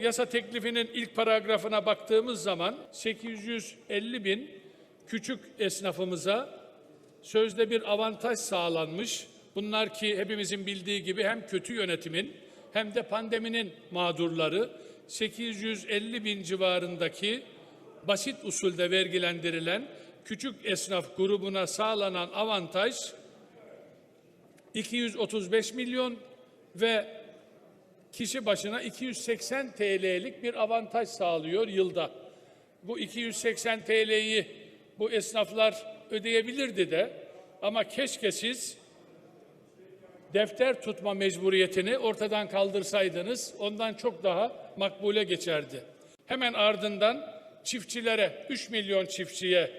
Yasa teklifinin ilk paragrafına baktığımız zaman 850 bin küçük esnafımıza sözde bir avantaj sağlanmış. Bunlar ki hepimizin bildiği gibi hem kötü yönetimin hem de pandeminin mağdurları 850 bin civarındaki basit usulde vergilendirilen küçük esnaf grubuna sağlanan avantaj 235 milyon ve kişi başına 280 TL'lik bir avantaj sağlıyor yılda. Bu 280 TL'yi bu esnaflar ödeyebilirdi de ama keşke siz defter tutma mecburiyetini ortadan kaldırsaydınız ondan çok daha makbule geçerdi. Hemen ardından çiftçilere 3 milyon çiftçiye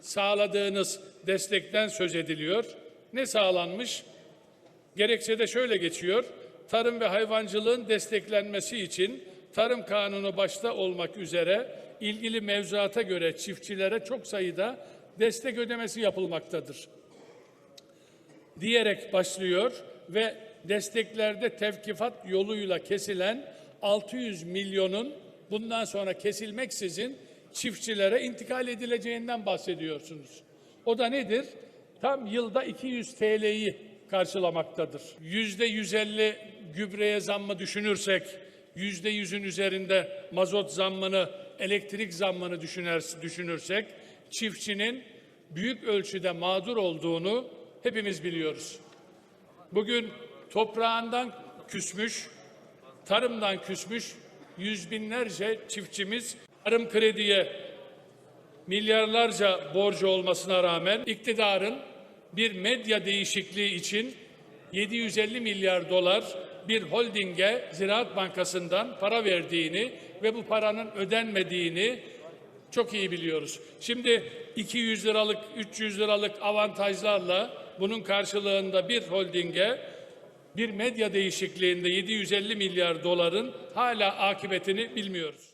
sağladığınız destekten söz ediliyor. Ne sağlanmış? Gerekçede şöyle geçiyor. Tarım ve hayvancılığın desteklenmesi için tarım kanunu başta olmak üzere ilgili mevzuata göre çiftçilere çok sayıda destek ödemesi yapılmaktadır. Diyerek başlıyor ve desteklerde tevkifat yoluyla kesilen 600 milyonun bundan sonra kesilmeksizin çiftçilere intikal edileceğinden bahsediyorsunuz. O da nedir? Tam yılda 200 TL'yi karşılamaktadır. Yüzde 150 gübreye zammı düşünürsek, yüzde yüzün üzerinde mazot zammını, elektrik zammını düşünür, düşünürsek, çiftçinin büyük ölçüde mağdur olduğunu hepimiz biliyoruz. Bugün toprağından küsmüş, tarımdan küsmüş yüz binlerce çiftçimiz tarım krediye milyarlarca borcu olmasına rağmen iktidarın bir medya değişikliği için 750 milyar dolar bir holdinge Ziraat Bankası'ndan para verdiğini ve bu paranın ödenmediğini çok iyi biliyoruz. Şimdi 200 liralık, 300 liralık avantajlarla bunun karşılığında bir holdinge bir medya değişikliğinde 750 milyar doların hala akıbetini bilmiyoruz.